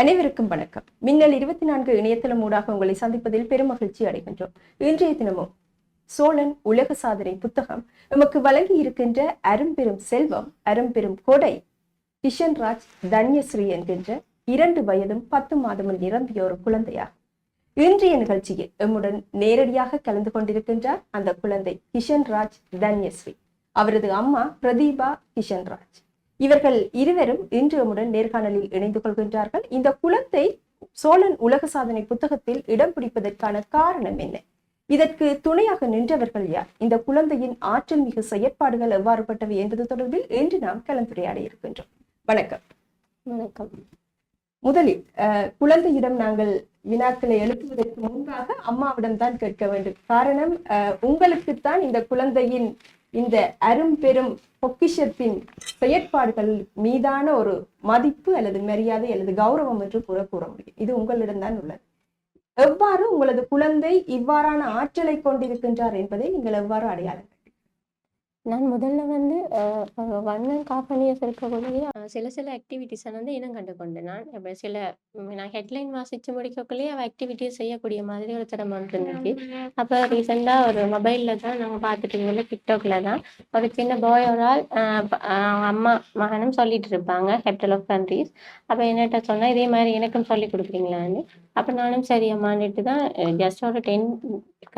அனைவருக்கும் வணக்கம். மின்னல் இருபத்தி நான்கு இணையதளம் ஊடாக உங்களை சந்திப்பதில் பெருமகிழ்ச்சி அடைகின்றோம். இன்றைய தினமும் சோழன் உலக சாதனை புத்தகம் நமக்கு வழங்கி இருக்கின்ற அரும்பெரும் செல்வம் அரும்பெரும் கொடை கிஷன் ராஜ் தன்யஸ்ரீ என்கின்ற இரண்டு வயதும் பத்து மாதமும் நிரம்பிய ஒரு குழந்தையாகும். இன்றைய நிகழ்ச்சியில் எம்முடன் நேரடியாக கலந்து கொண்டிருக்கின்றார் அந்த குழந்தை கிஷன் ராஜ் தன்யஸ்ரீ. அவரது அம்மா பிரதீபா கிஷன்ராஜ். இவர்கள் இருவரும் இன்று நம்முடன் நேர்காணலில் இணைந்து கொள்கின்றார்கள். இந்த குழந்தை சோழன் உலக சாதனை புத்தகத்தில் இடம் பிடிப்பதற்கான காரணம் என்ன? இதற்கு துணையாக நின்றவர்கள் யார்? இந்த குழந்தையின் ஆற்றல் மிகு செயற்பாடுகள் எவ்வாறுபட்டவை என்பது தொடர்பில் இன்று நாம் கலந்துரையாட இருக்கின்றோம். வணக்கம். வணக்கம். முதலில் அஹ், குழந்தையிடம் நாங்கள் வினாக்களை எழுப்புவதற்கு முன்பாக அம்மாவிடம் தான் கேட்க வேண்டும். காரணம் அஹ், உங்களுக்குத்தான் இந்த குழந்தையின் இந்த அரும்பெரும் பொக்கிஷத்தின் செயற்பாடுகள் மீதான ஒரு மதிப்பு அல்லது மரியாதை அல்லது கௌரவம் என்று கூட கூற முடியும். இது உங்களிடம்தான் உள்ளது. எவ்வாறு உங்களது குழந்தை இவ்வாறான ஆற்றலை கொண்டிருக்கின்றார் என்பதை நீங்கள் எவ்வாறு அடையாளம் நான் முதல்ல வந்து வண்ணம் அண்ட் இருக்கக்கூடிய சில சில ஆக்டிவிட்டீஸை வந்து இனம் கண்டு கொண்டேன் நான் அப்ப சில நான் ஹெட்லைன் வாசிச்சு முடிக்கக்குள்ளேயே அவள் ஆக்டிவிட்டிஸ் செய்யக்கூடிய மாதிரி ஒரு திறமை இருந்துச்சு அப்போ ரீசெண்டாக ஒரு மொபைலில் தான் நாங்கள் பார்த்துட்டு இருக்கோம்ல டிக்டாக்ல தான். ஒரு சின்ன பாய் ஒரு ஆள் அம்மா மகனும் சொல்லிட்டு இருப்பாங்க கேபிட்டல் ஆஃப் கண்ட்ரீஸ் அப்போ என்னட்ட சொன்னால் இதே மாதிரி எனக்கும் சொல்லி கொடுக்குறீங்களான்னு அப்போ நானும் சரி அம்மான்ட்டு தான் ஜஸ்ட் ஒரு டென்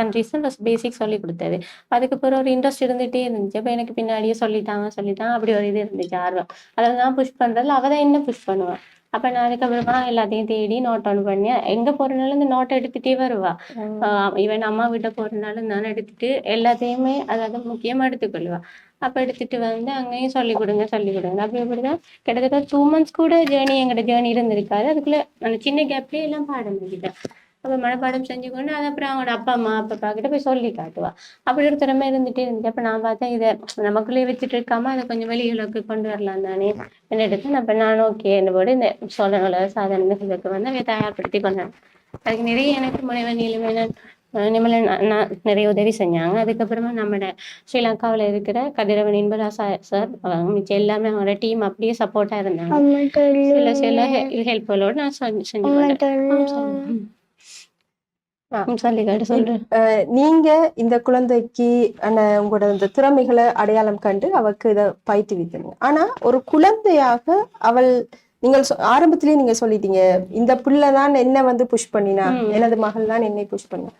கண்ட்ரீஸ் ஃபஸ்ட் பேசிக் சொல்லி கொடுத்தது. அதுக்கு பிறகு ஒரு இன்ட்ரெஸ்ட் இருந்துகிட்டே இருந்துச்சு. அப்போ எனக்கு பின்னாடியே சொல்லிட்டாங்க சொல்லிட்டாங்க. அப்படி ஒரு இது இருந்துச்சு ஆர்வம். அதில் நான் புஷ் பண்ணுறதுல அவள் தான் என்ன புஷ் பண்ணுவாள் அப்போ நான் அதுக்கப்புறமா எல்லாத்தையும் தேடி நோட் ஆன் பண்ணி எங்கே போகிறனாலும் இந்த நோட் எடுத்துகிட்டே வருவா. ஈவன் அம்மா வீட்டை போகிறனாலும் நான் எடுத்துட்டு எல்லாத்தையுமே அதாவது முக்கியமாக எடுத்துக்கொள்வா அப்போ எடுத்துட்டு வந்து அங்கேயும் சொல்லி கொடுங்க சொல்லி கொடுங்க. அப்படி இப்படி தான் கிட்டத்தட்ட டூ மந்த்ஸ் கூட ஜேர்னி எங்கிட்ட ஜேர்னி இருந்திருக்காரு அதுக்குள்ளே அந்த சின்ன கேப்லேயே எல்லாம் பாடம் எழுதிட்டேன் அப்போ மனப்பாடம் செஞ்சு கொண்டு அது அப்புறம் அவங்களோட அப்பா அம்மா அப்பா கிட்ட போய் சொல்லி காட்டுவா. அப்படி ஒரு திறமை இருந்துட்டே இருந்துச்சு. அப்போ நான் பார்த்தேன் இதை நமக்குள்ளேயே வச்சுட்டு இருக்காம அதை கொஞ்சம் வெளியுலகு கொண்டு வரலாம் தானே. என்ன எடுத்து அப்போ நான் ஓகே என்னோட இந்த சோழனோட சாதாரண இதுக்கு வந்து அதை தயார்படுத்தி கொண்டேன். அதுக்கு நிறைய எனக்கு முனைவர் நீலமேனன் நிமலன் அண்ணா நிறைய உதவி செஞ்சாங்க. அதுக்கப்புறமா நம்மளோட ஸ்ரீலங்காவில் இருக்கிற கதிரவன் இன்பராசா சார் அவங்க மிச்சம் எல்லாமே அவங்களோட டீம் அப்படியே சப்போர்ட்டாக இருந்தாங்க. சில சில ஹெல்ப்களோடு நான் செஞ்சு செஞ்சு கொண்டேன். ஆ, சொல்லு. ம், சொல்லி காட்டு சொல்றேன் நீங்க இந்த குழந்தைக்கு உங்களோட இந்த திறமைகளை அடையாளம் கண்டு அவருக்கு இதை பயிற்றுவித்தீங்க. ஆனா ஒரு குழந்தையாக அவள் நீங்கள் ஆரம்பத்திலேயே நீங்க சொல்லிட்டீங்க இந்த பிள்ளை தான் என்ன வந்து புஷ் பண்ணினா. எனது மகள் தான் என்னை புஷ் பண்ணா.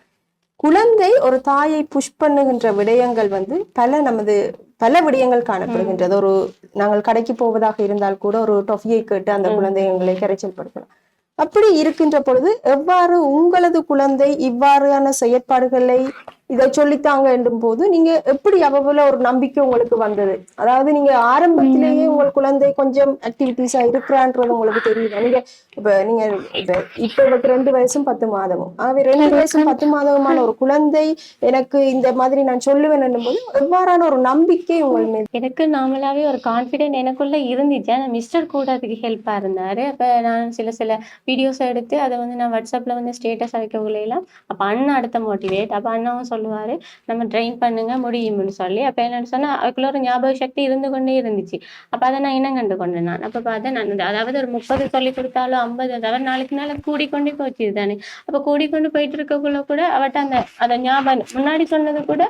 குழந்தை ஒரு தாயை புஷ் பண்ணுகின்ற விடயங்கள் வந்து பல நமது பல விடயங்கள் காணப்படுகின்றது. ஒரு நாங்கள் கடைக்கு போவதாக இருந்தால் கூட ஒரு டொஃபியை கேட்டு அந்த ம். குழந்தை எங்களை கரைச்சல் படுத்தலாம். அப்படி இருக்கின்ற பொழுது எவ்வாறு உங்களது குழந்தை இவ்வாறான செயற்பாடுகளை இதை சொல்லித்தாங்க என்றும் போது நீங்க எப்படி அவ்வளவு ஒரு நம்பிக்கை உங்களுக்கு வந்தது? அதாவது நீங்க ஆரம்பத்திலேயே உங்கள் குழந்தை கொஞ்சம் ஆக்டிவிட்டிஸா இருக்கிறான்றது உங்களுக்கு தெரியுதா? நீங்க இப்ப நீங்க இப்ப இவருக்கு ரெண்டு வயசும் பத்து மாதமும். ஆகவே ரெண்டு வயசும் பத்து மாதமுமான ஒரு குழந்தை எனக்கு இந்த மாதிரி நான் சொல்லுவேன் போது எவ்வாறான ஒரு நம்பிக்கை உங்கள் மேல் எனக்கு நார்மலாவே ஒரு கான்ஃபிடென்ட் எனக்குள்ள இருந்துச்சு. ஆனால் மிஸ்டர் கூட அதுக்கு ஹெல்ப்பா இருந்தாரு. அப்ப நான் சில சில வீடியோஸ் எடுத்து அதை வந்து நான் வாட்ஸ்அப்ல வந்து ஸ்டேட்டஸ் வைக்கக்குள்ளேலாம் அப்ப அண்ணா அடுத்த மோட்டிவேட் அப்ப அண்ணாவும் சொல்லுவாரு. நம்ம ட்ரெயின் பண்ணுங்க முடியும்னு சொல்லி. அப்ப என்னன்னு சொன்னா அதுக்குள்ள ஒரு ஞாபக சக்தி இருந்து கொண்டே இருந்துச்சு. அப்ப அதை நான் இனம் கண்டு கொண்டேன் நான். அப்ப பார்த்தேன் நான் அதாவது ஒரு முப்பது சொல்லி கொடுத்தாலும் ஐம்பது அதாவது நாளைக்கு நாள் கூடிக்கொண்டே போச்சு தானே அப்ப கூடிக்கொண்டு போயிட்டு இருக்கக்குள்ள கூட அவட்ட அந்த அதை ஞாபகம் முன்னாடி சொன்னது கூட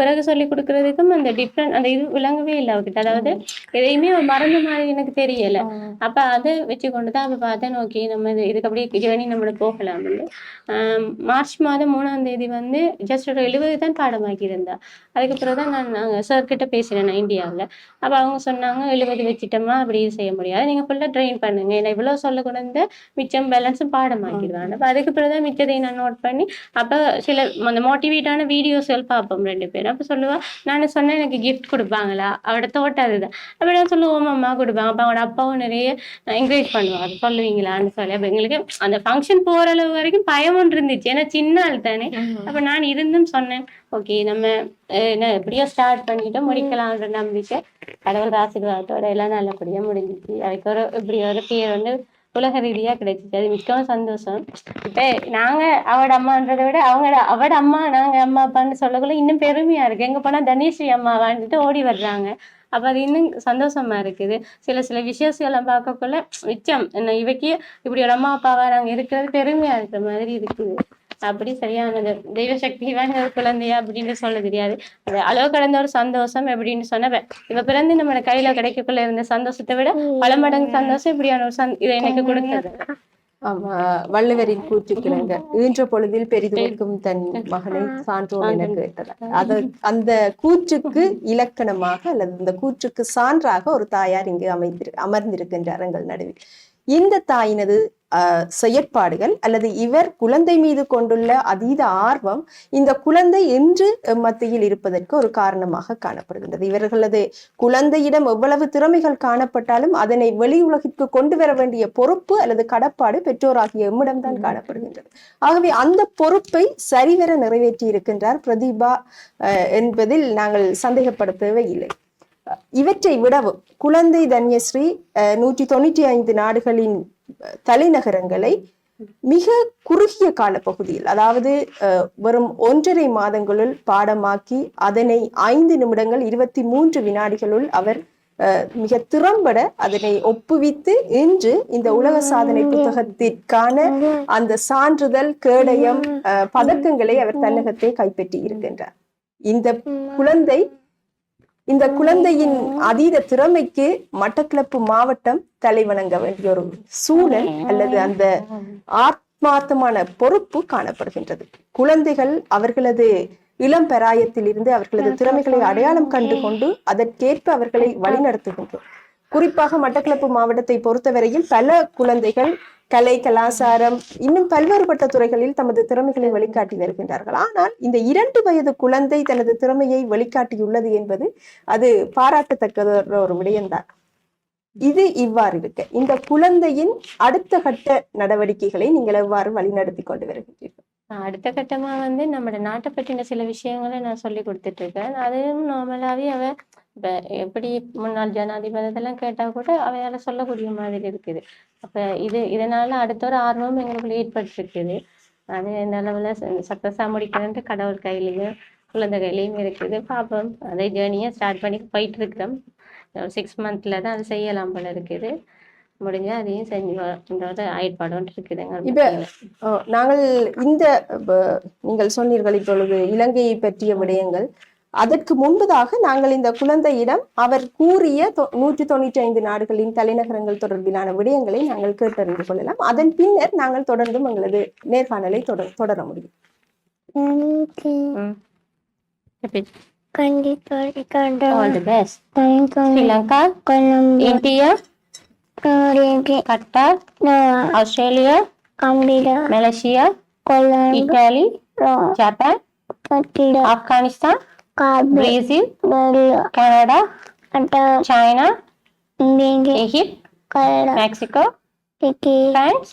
பிறகு சொல்லி கொடுக்கறதுக்கும் அந்த டிஃப்ரெண்ட் அந்த இது விளங்கவே இல்லை அவகிட்ட அதாவது எதையுமே மறந்த மாதிரி எனக்கு தெரியல. அப்ப அதை வச்சு கொண்டு தான் அப்ப பார்த்தேன் ஓகே நம்ம இது இதுக்கு அப்படியே ஜேர்னி நம்மள போகலாம் மார்ச் மாதம் மூணாம் தேதி வந்து ஜஸ்ட் ஒரு எழுபது தான் பாடமாக்கி இருந்தா அதுக்கப்புறம் தான் நான் நாங்கள் சார் கிட்ட பேசினேன் நான் இந்தியாவில் அப்போ அவங்க சொன்னாங்க எழுபது வச்சுட்டோமா அப்படி செய்ய முடியாது. நீங்கள் ஃபுல்லாக ட்ரெயின் பண்ணுங்க. ஏன்னா இவ்வளோ சொல்ல கொண்டு வந்து மிச்சம் பேலன்ஸும் பாடமாக்கிடுவாங்க. அப்போ அதுக்கு பிறகு தான் மிச்சத்தை நான் நோட் பண்ணி அப்போ சில அந்த மோட்டிவேட்டான வீடியோஸ்கள் பார்ப்போம் ரெண்டு பேரும். அப்போ சொல்லுவா நான் சொன்னேன் எனக்கு கிஃப்ட் கொடுப்பாங்களா? அவட தோட்டம் அதுதான். அப்படி நான் சொல்லுவோம் அம்மா கொடுப்பாங்க. அப்போ அவனோட அப்பாவும் நிறைய என்கரேஜ் பண்ணுவார் சொல்லுவீங்களான்னு சொல்லி. அப்போ எங்களுக்கு அந்த ஃபங்க்ஷன் போகிற அளவு வரைக்கும் பயம் ஒன்று இருந்துச்சு. ஏன்னா சின்ன ஆள் தானே. அப்ப நான் இருந்தும் சொன்னேன். ஓகே நம்ம என்ன எப்படியோ ஸ்டார்ட் பண்ணிட்டோம் முடிக்கலாம்ன்ற நம்பிக்கை கடவுள் ஆசீர்வாதத்தோட எல்லாம் நல்லபடியா முடிஞ்சிச்சு. அதுக்கு ஒரு இப்படி ஒரு பேர் வந்து உலக ரீதியா கிடைச்சிச்சு. அது மிகவும் சந்தோஷம். இப்ப நாங்க அவட அம்மான்றதை விட அவங்க அவட அம்மா நாங்க அம்மா அப்பான்னு சொல்லக்குள்ள இன்னும் பெருமையா இருக்கு. எங்க போனா தனேஸ்ரீ அம்மா வாழ்ந்துட்டு ஓடி வர்றாங்க. அப்ப அது இன்னும் சந்தோஷமா இருக்குது. சில சில விஷயங்கள்லாம் பார்க்கக்குள்ள மிச்சம். என்ன இவைக்கு இப்படி ஒரு அம்மா அப்பாவா நாங்க இருக்கிறது பெருமையா இருக்கிற மாதிரி இருக்குது. அப்படி சரியானது. தெய்வ சக்தி வாய்ந்த ஒரு குழந்தையா அப்படின்னு சொல்ல தெரியாது. அது அளவு கடந்த ஒரு சந்தோஷம் அப்படின்னு சொன்னவ இவ பிறந்து நம்ம கையில கிடைக்கக்குள்ள இருந்த சந்தோஷத்தை விட பல மடங்கு சந்தோஷம் இப்படியான ஒரு சந் இதை எனக்கு கொடுத்தது. ஆமா வள்ளுவரின் கூற்றுக்கிழங்க ஈன்ற பொழுதில் பெரிதும் தன் மகனை சான்றோன் என கேட்டனர் அது அந்த கூற்றுக்கு இலக்கணமாக அல்லது இந்த கூற்றுக்கு சான்றாக ஒரு தாயார் இங்கு அமைந்திரு அமர்ந்திருக்கின்றார்கள் நடுவில். இந்த தாயினது செயற்பாடுகள் அல்லது இவர் குழந்தை மீது கொண்டுள்ள அதீத ஆர்வம் இந்த குழந்தை இன்று மத்தியில் இருப்பதற்கு ஒரு காரணமாக காணப்படுகின்றது. இவர்களது குழந்தையிடம் எவ்வளவு திறமைகள் காணப்பட்டாலும் அதனை வெளி உலகிற்கு கொண்டு வர வேண்டிய பொறுப்பு அல்லது கடப்பாடு பெற்றோராகிய எம்மிடம்தான் காணப்படுகின்றது. ஆகவே அந்த பொறுப்பை சரிவர நிறைவேற்றி இருக்கின்றார் பிரதீபா என்பதில் நாங்கள் சந்தேகப்பட தேவையில்லை அஹ், இவற்றை விடவும் குழந்தை தன்யஸ்ரீ நூற்றி தொண்ணூற்றி ஐந்து நாடுகளின் தலைநகரங்களை மிக குறுகிய காலப்பகுதியில் அதாவது வரும் ஒன்றரை மாதங்களுள் பாடமாக்கி அதனை ஐந்து நிமிடங்கள் இருபத்தி மூன்று வினாடிகளுள் அவர் மிக திறம்பட அதனை ஒப்புவித்து இன்று இந்த உலக சாதனை புத்தகத்திற்கான அந்த சான்றிதழ் கேடயம் பதக்கங்களை அவர் தன்னகத்தை கைப்பற்றி இருக்கின்றார். இந்த குழந்தை இந்த குழந்தையின் அதீத திறமைக்கு மட்டக்களப்பு மாவட்டம் தலைவணங்க வேண்டிய ஒரு சூழல் அல்லது அந்த ஆத்மார்த்தமான பொறுப்பு காணப்படுகின்றது. குழந்தைகள் அவர்களது இளம் பெராயத்தில் இருந்து அவர்களது திறமைகளை அடையாளம் கண்டு கொண்டு அதற்கேற்ப அவர்களை வழிநடத்துகின்றோம். குறிப்பாக மட்டக்களப்பு மாவட்டத்தை பொறுத்தவரையில் பல குழந்தைகள் கலை கலாச்சாரம் இன்னும் பல்வேறுபட்ட துறைகளில் தமது திறமைகளை வெளிக்காட்டி வருகின்றார்கள். ஆனால் இந்த இரண்டு வயது குழந்தை தனது திறமையை வெளிக்காட்டியுள்ளது என்பது அது பாராட்டத்தக்கத ஒரு விடயம்தான். இது இவ்வாறு இருக்க இந்த குழந்தையின் அடுத்த கட்ட நடவடிக்கைகளை நீங்கள் எவ்வாறு வழிநடத்தி கொண்டு வருகின்றீர்கள்? அடுத்த கட்டமா வந்து நம்ம நாட்டை பற்றின சில விஷயங்களை நான் சொல்லி கொடுத்துட்டு இருக்கேன். அதுவும் நார்மலாவே அவ இப்ப எப்படி முன்னாள் ஜனாதிபதி இதெல்லாம் கேட்டா கூட அவையால சொல்லக்கூடிய மாதிரி இருக்குது. அப்ப இது இதனால அடுத்த ஒரு ஆர்வம் எங்களுக்குள்ள ஏற்பட்டிருக்குது. அது எந்த அளவுல சக்சஸா முடிக்கணும்ட்டு கடவுள் கையிலயும் குழந்தை கையிலயும் இருக்குது. பார்ப்போம் அதே ஜேர்னியை ஸ்டார்ட் பண்ணி போயிட்டு இருக்கிறோம் ஒரு சிக்ஸ் மந்த்ல தான் அது செய்யலாம் போல இருக்குது. முடிஞ்சா அதையும் செஞ்சு வர ஆயிட்பாடு இருக்குதுங்க இப்ப நாங்கள் இந்த நீங்கள் சொன்னீர்கள் இப்பொழுது இலங்கையை பற்றிய விடயங்கள். அதற்கு முன்பதாக நாங்கள் இந்த குழந்தையிடம் அவர் கூறிய தொ- நூற்றி தொண்ணூற்றி ஐந்து நாடுகளின் தலைநகரங்கள் தொடர்பிலான விடயங்களை நாங்கள் கேட்டறிந்து கொள்ளலாம். அதன் பின்னர் நாங்கள் தொடர்ந்தும் எங்களது நேர்காணலை தொடர் தொடர முடியும். All the best. Sri Lanka, Colombia India, Qatar, Australia, கம்பிடா Malaysia, கொலம்பு. Italy, Japan, கட்டிடா. Afghanistan, Brazil Canada China Egypt France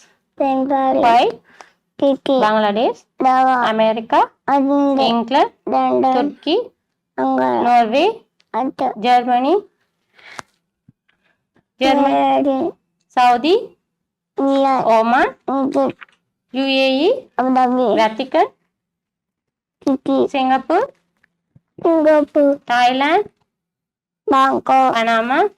Bangladesh America England Turkey Norway Germany Germany Saudi Oman UAE Vatican Singapore Singapura. Thailand. Bangkok. Panama.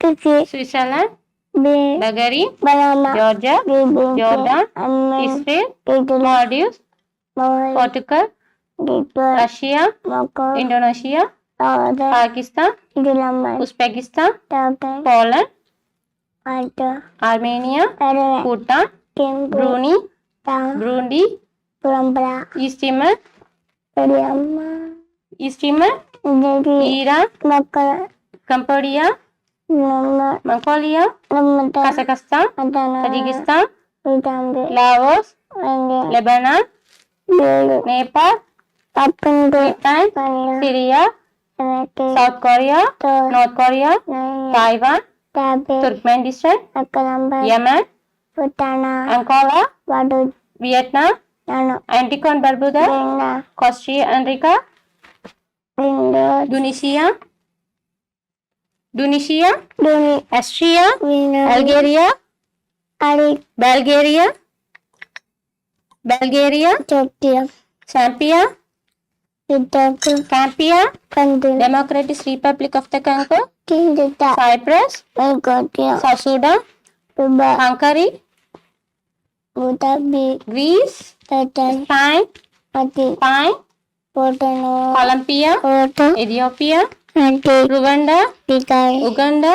Kiki. Switzerland. Bulgaria. Banana. Georgia. Bibinci. Jordan. Amen. Israel. Italy. Maldives. Maldives. Portugal. Deeper. Russia. Morocco. Indonesia. Northern. Pakistan. Dinamarca. Uzbekistan. Turkey. Poland. Alta. Armenia. Bhutan. Brunei. Burundi. Burundi. East Timor. Myanmar. स्टीमर Ira Cambodia Kazakhstan Laos Lebanon Nepal Syria South Korea North Korea Taiwan Turkmenistan Yemen Angola Vietnam Antigua and Barbuda costly America Indonesia, Indonesia, Austria. Windows. Algeria. Bulgaria. Bulgaria. Turkey, Serbia, Ethiopia. Zambia. Democratic Republic of the Congo. Cyprus. South Sudan. Hungary. Greece. Spain. Spain. Kolombia, Ethiopia, Rwanda, Uganda,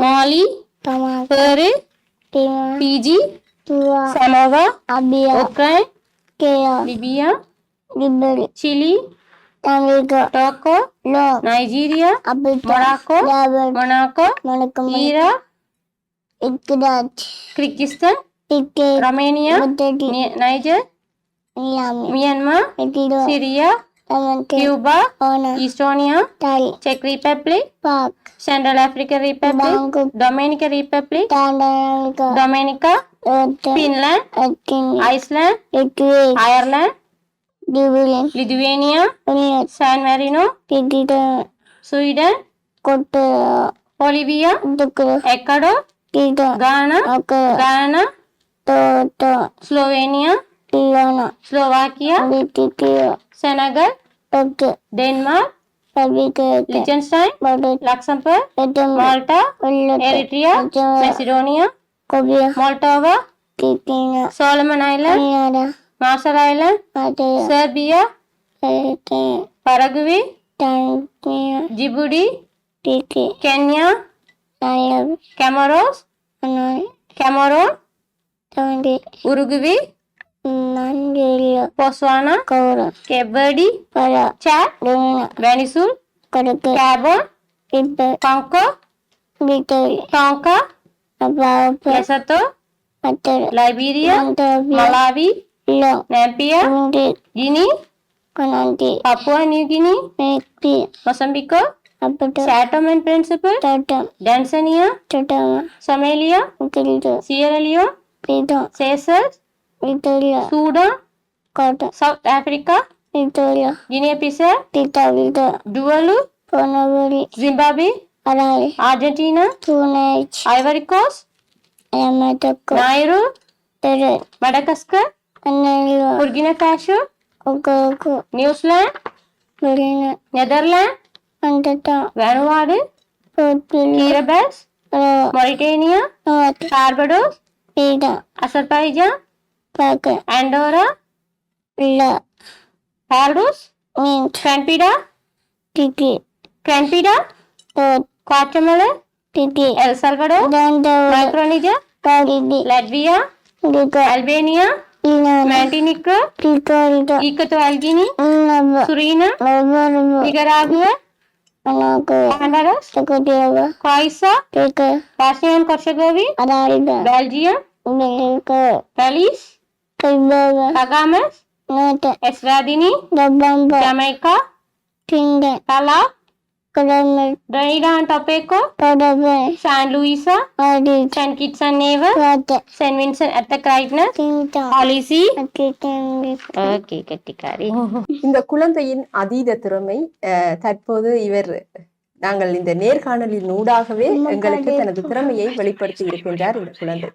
Mali, Peru, Fiji, Samoa, Ukraine, Libya, Chile, Togo, Nigeria, Morocco, Monaco, Kira, Kyrgyzstan, Romania, Niger, Myanmar Syria Cuba Estonia check Republic Central Africa Republic Dominica Republic Dominica Finland Iceland Ireland Lithuania San Marino Sweden කොට Bolivia Ecuador Ghana Ghana ස්ලෝවේනියා Cuba, Ona. Estonia, Tai. Czech Republic, Park. Central African Republic, Bangkok. Dominican Republic, Tandanamika. Dominica, Rota. Finland, Atini. Iceland, Ikwe. Mandela. Botswana. Kaura. Cape Verde. Para. Chad. Ghana. Venezuela. Karakai. Gabon. Ipa. Congo. Victoria. Tonka. Ababa. Lesotho. Matara. Liberia. Malawi. Lo. Namibia. Guinea. కొనండి Papua New Guinea వ్యక్తి Mozambique Sao Tome and Principe టటమ్ Tanzania టటమ్ Somalia Sierra Leone సేసర్ Victoria SUDA కోట South Africa Victoria Guinea పిసా టిటా విటా డువలు పోనవరి Zimbabwe అలాగే అర్జెంటీనా టూనేచ్ ఐవరికోస్ ఎమటకో నైరు తెర మడకస్క అన్నైలో పుర్గిన కాషు ఒక న్యూజిలాండ్ మరిన నెదర్లాండ్ అంటటా వెనవాడు కీరబాస్ మొరిటేనియా కార్బడోస్ పీడా అసర్పైజా Burger. Andorra? La. Aldous? Mint. Trampida? Tiki. Trampida? Tot. Guatemala? Tiki. El Salvador? Dandora. Micronesia? Caridi. Latvia? Liga. Albania? Montenegro? Liga. Equatorial Guinea? Nava. Suriname? Nava. Nicaragua? Honduras? Croatia? Bosnia and Herzegovina? Belgium? Belgium. Belize? Bahamas, Dabamba. Jamaica, and. San. Kitts and Nevis. Vincent at the. Policy. Okay கட்டிக்காரி இந்த குழந்தையின் அதீத திறமை அஹ், தற்போது இவர் நாங்கள் இந்த நேர்காணலின் ஊடாகவே எங்களுக்கு தனது திறமையை வெளிப்படுத்தி இருக்கின்றார் இந்த குழந்தை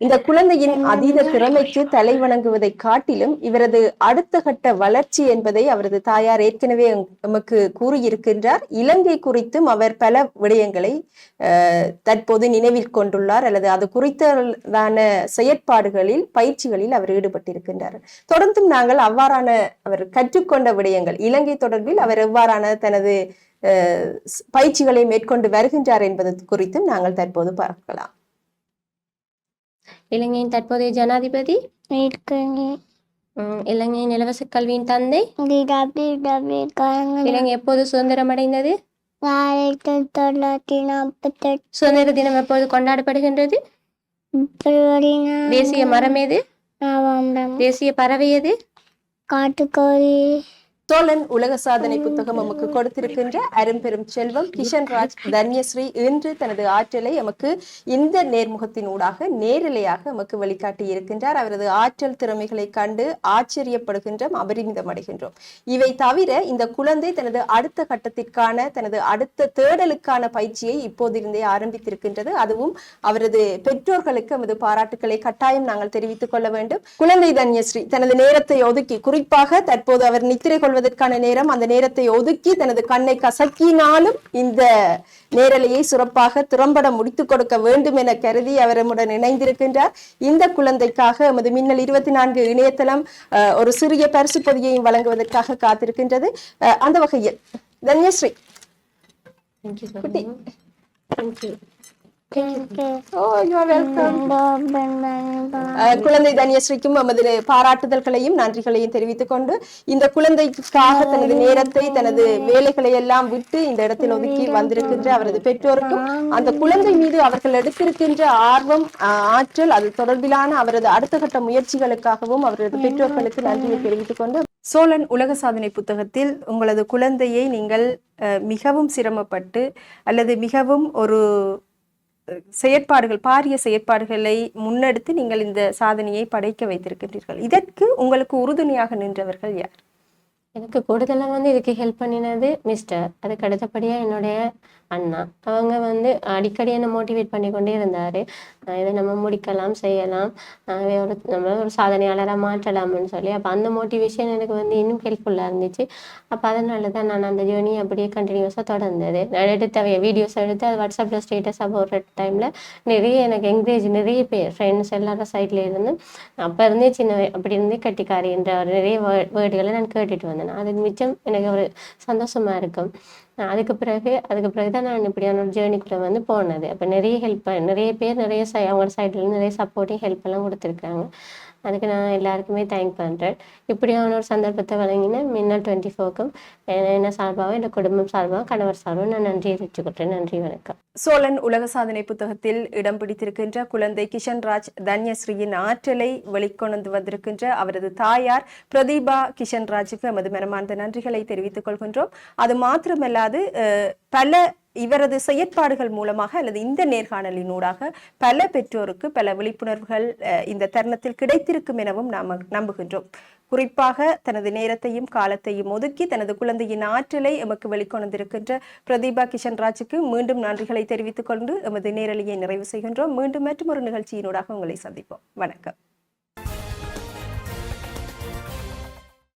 இந்த குழந்தையின் அதீத திறமைக்கு தலை வணங்குவதை காட்டிலும் இவரது அடுத்த கட்ட வளர்ச்சி என்பதை அவரது தாயார் ஏற்கனவே நமக்கு கூறியிருக்கின்றார். இலங்கை குறித்தும் அவர் பல விடயங்களை அஹ், தற்போது நினைவில் கொண்டுள்ளார். அல்லது அது குறித்ததான செயற்பாடுகளில் பயிற்சிகளில் அவர் ஈடுபட்டிருக்கின்றார். தொடர்ந்தும் நாங்கள் அவ்வாறான அவர் கற்றுக்கொண்ட விடயங்கள் இலங்கை தொடர்பில் அவர் எவ்வாறான தனது பயிற்சிகளை மேற்கொண்டு வருகின்றார் என்பது குறித்தும் நாங்கள் தற்போது பார்க்கலாம். இலங்கையின் தற்போதைய ஜனாதிபதி? இலங்கையின் இலவச கல்வியின் தந்தை. இலங்கை எப்போது சுதந்திரம் அடைந்தது ஆயிரத்தி தொள்ளாயிரத்தி நாற்பத்தெட்டு. சுதந்திர தினம் எப்போது கொண்டாடப்படுகின்றது? தேசிய மரம் எது? தேசிய பறவை எது? காட்டுக்கோழி. தோழன் உலக சாதனை புத்தகம் நமக்கு கொடுத்திருக்கின்ற அரும்பெரும் செல்வம் கிஷன் ராஜ் தன்யஸ்ரீ இன்று தனது ஆற்றலை நமக்கு இந்த நேர்முகத்தின் ஊடாக நேரிலையாக நமக்கு வழிகாட்டி இருக்கின்றார். அவரது ஆற்றல் திறமைகளை கண்டு ஆச்சரியப்படுகின்றோம் அபரிமிதம் அடைகின்றோம் இவை தவிர இந்த குழந்தை தனது அடுத்த கட்டத்திற்கான தனது அடுத்த தேடலுக்கான பயிற்சியை இப்போதிருந்தே ஆரம்பித்திருக்கின்றது. அதுவும் அவரது பெற்றோர்களுக்கு நமது பாராட்டுக்களை கட்டாயம் நாங்கள் தெரிவித்துக் கொள்ள வேண்டும். குழந்தை தன்யஸ்ரீ தனது நேரத்தை ஒதுக்கி குறிப்பாக தற்போது அவர் நித்திரை கொள்வதற்கு வாழ்வதற்கான நேரம். அந்த நேரத்தை ஒதுக்கி தனது கண்ணை கசக்கினாலும் இந்த நேரலையை சிறப்பாக திறம்பட முடித்துக் கொடுக்க வேண்டும் என கருதி அவரமுடன் இணைந்திருக்கின்றார். இந்த குழந்தைக்காக எமது மின்னல் இருபத்தி நான்கு இணையதளம் ஒரு சிறிய பரிசு பொதியையும் வழங்குவதற்காக காத்திருக்கின்றது. அந்த வகையில். தன்யஸ்ரீ. குட்டி. குழந்தை தன்யஸ்ரீக்கும் நமது பாராட்டுதல்களையும் நன்றிகளையும் தெரிவித்துக் கொண்டு இந்த குழந்தைக்காக தனது நேரத்தை தனது வேலைகளை எல்லாம் விட்டு இந்த இடத்தில் ஒதுக்கி வந்திருக்கின்ற அவரது பெற்றோருக்கும் அந்த குழந்தை மீது அவர்கள் எடுத்திருக்கின்ற ஆர்வம் ஆற்றல் அது தொடர்பிலான அவரது அடுத்த கட்ட முயற்சிகளுக்காகவும் அவரது பெற்றோர்களுக்கு நன்றியை தெரிவித்துக் கொண்டு சோழன் உலக சாதனை புத்தகத்தில் உங்களது குழந்தையை நீங்கள் மிகவும் சிரமப்பட்டு அல்லது மிகவும் ஒரு செயற்பாடுகள் பாரிய செயற்பாடுகளை முன்னெடுத்து நீங்கள் இந்த சாதனையை படைக்க வைத்திருக்கின்றீர்கள். இதற்கு உங்களுக்கு உறுதுணையாக நின்றவர்கள் யார்? எனக்கு கூடுதலாக வந்து இதுக்கு ஹெல்ப் பண்ணினது மிஸ்டர் அதுக்கு அடுத்தபடியாக என்னுடைய அண்ணா. அவங்க வந்து அடிக்கடி என்னை மோட்டிவேட் பண்ணி கொண்டே இருந்தார். இதை நம்ம முடிக்கலாம் செய்யலாம். ஒரு நம்ம ஒரு சாதனையாளராக மாற்றலாம்னு சொல்லி அப்போ அந்த மோட்டிவேஷன் எனக்கு வந்து இன்னும் ஹெல்ப்ஃபுல்லாக இருந்துச்சு. அப்போ அதனால தான் நான் அந்த ஜேர்னி அப்படியே கண்டினியூஸாக தொடர்ந்தது. நான் எடுத்த வீடியோஸ் எடுத்து அது வாட்ஸ்அப்பில் ஸ்டேட்டஸாக போடுற டைமில் நிறைய எனக்கு என்கரேஜ் நிறைய பேர் ஃப்ரெண்ட்ஸ் எல்லாரும் சைட்ல இருந்து அப்போ இருந்தே சின்ன அப்படி இருந்தே கட்டிக்காரின்ற ஒரு நிறைய வேர்டுகளை நான் கேட்டுட்டு வந்தேன். அது மிச்சம் எனக்கு ஒரு சந்தோஷமா இருக்கும். அதுக்கு பிறகு அதுக்கு பிறகு தான் நான் இப்படியான ஒரு ஜேர்னிக்குள்ளே வந்து போனது. அப்போ நிறைய ஹெல்ப் நிறைய பேர் நிறைய சை அவங்க சைட்லேருந்து நிறைய சப்போர்ட்டிங் ஹெல்ப் எல்லாம் கொடுத்துருக்காங்க. அதுக்கு நான் எல்லாருக்குமே தேங்க் பண்ணுறேன் இப்படியான ஒரு சந்தர்ப்பத்தை வழங்கின மின்னல் டுவெண்ட்டி ஃபோருக்கும் என்ன சார்பாகவும் என் குடும்பம் சார்பாகவும் கணவர் சார்பாகவும் நான் நன்றி தெரிவிச்சுக்கிறேன் நன்றி வணக்கம். சோழன் உலக சாதனை புத்தகத்தில் இடம் பிடித்திருக்கின்ற குழந்தை கிஷன்ராஜ் தன்யஸ்ரீயின் ஆற்றலை வெளிக்கொணர்ந்து வந்திருக்கின்ற அவரது தாயார் பிரதீபா கிஷன்ராஜுக்கு எமது மனமார்ந்த நன்றிகளை தெரிவித்துக் கொள்கின்றோம். அது மாத்திரமல்லாது பல இவரது செயற்பாடுகள் மூலமாக அல்லது இந்த நேர்காணலினூடாக பல பெற்றோருக்கு பல விழிப்புணர்வுகள் இந்த தருணத்தில் கிடைத்திருக்கும் எனவும் நாம் நம்புகின்றோம். குறிப்பாக தனது நேரத்தையும் காலத்தையும் ஒதுக்கி தனது குழந்தையின் ஆற்றலை எமக்கு வெளிக்கொணர்ந்திருக்கின்ற பிரதீபா கிஷன்ராஜுக்கு மீண்டும் நன்றிகளை தெரிவித்துக் கொண்டு எமது நேரலையை நிறைவு செய்கின்றோம். மீண்டும் மற்றும் ஒரு நிகழ்ச்சியினூடாக உங்களை சந்திப்போம். வணக்கம்.